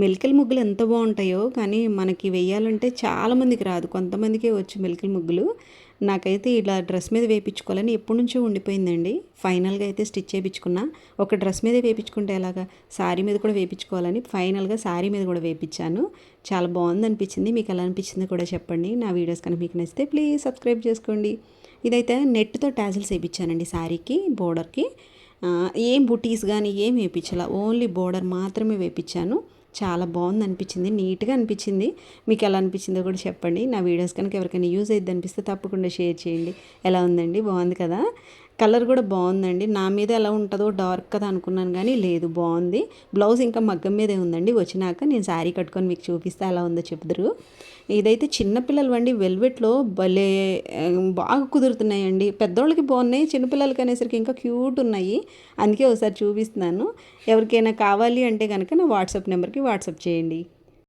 మెలికల ముగ్గులు ఎంత బాగుంటాయో కానీ మనకి వెయ్యాలంటే చాలామందికి రాదు. కొంతమందికే వచ్చు మెలికల ముగ్గులు. నాకైతే ఇలా డ్రెస్ మీద వేయించుకోవాలని ఎప్పటి నుంచో ఉండిపోయిందండి. ఫైనల్గా అయితే స్టిచ్ చేయించుకున్నా ఒక డ్రెస్ మీద వేయించుకుంటే ఎలాగా? శారీ మీద కూడా వేయించుకోవాలని ఫైనల్గా శారీ మీద కూడా వేయించాను చాలా బాగుంది అనిపించింది. మీకు ఎలా అనిపించింది కూడా చెప్పండి. నా వీడియోస్ కనుక మీకు నచ్చితే ప్లీజ్ సబ్స్క్రైబ్ చేసుకోండి. ఇదైతే నెట్తో టాజిల్స్ వేయించానండి శారీకి బోర్డర్కి. ఏం బుటీస్ కానీ ఏం వేయించాల ఓన్లీ బోర్డర్ మాత్రమే వేయించాను చాలా బాగుంది అనిపించింది నీట్గా అనిపించింది. మీకు ఎలా అనిపించిందో కూడా చెప్పండి. నా వీడియోస్ కనుక ఎవరికైనా యూజ్ అయ్యింది అనిపిస్తే తప్పకుండా షేర్ చేయండి. ఎలా ఉందండి? బాగుంది కదా? కలర్ కూడా బాగుందండి. నా మీద ఎలా ఉంటుందో డార్క్ కదా అనుకున్నాను కానీ లేదు బాగుంది. బ్లౌజ్ ఇంకా మగ్గం మీదే ఉందండి. వచ్చినాక నేను శారీ కట్టుకొని మీకు చూపిస్తే ఎలా ఉందో చెప్దురు. ఇదైతే చిన్నపిల్లలు అండి వెల్వెట్లో భలే బాగా కుదురుతున్నాయండి. పెద్దోళ్ళకి బాగున్నాయి చిన్నపిల్లలకి అనేసరికి ఇంకా క్యూట్ ఉన్నాయి. అందుకే ఒకసారి చూపిస్తున్నాను. ఎవరికైనా కావాలి అంటే కనుక నా వాట్సాప్ నెంబర్కి వాట్సాప్ చేయండి.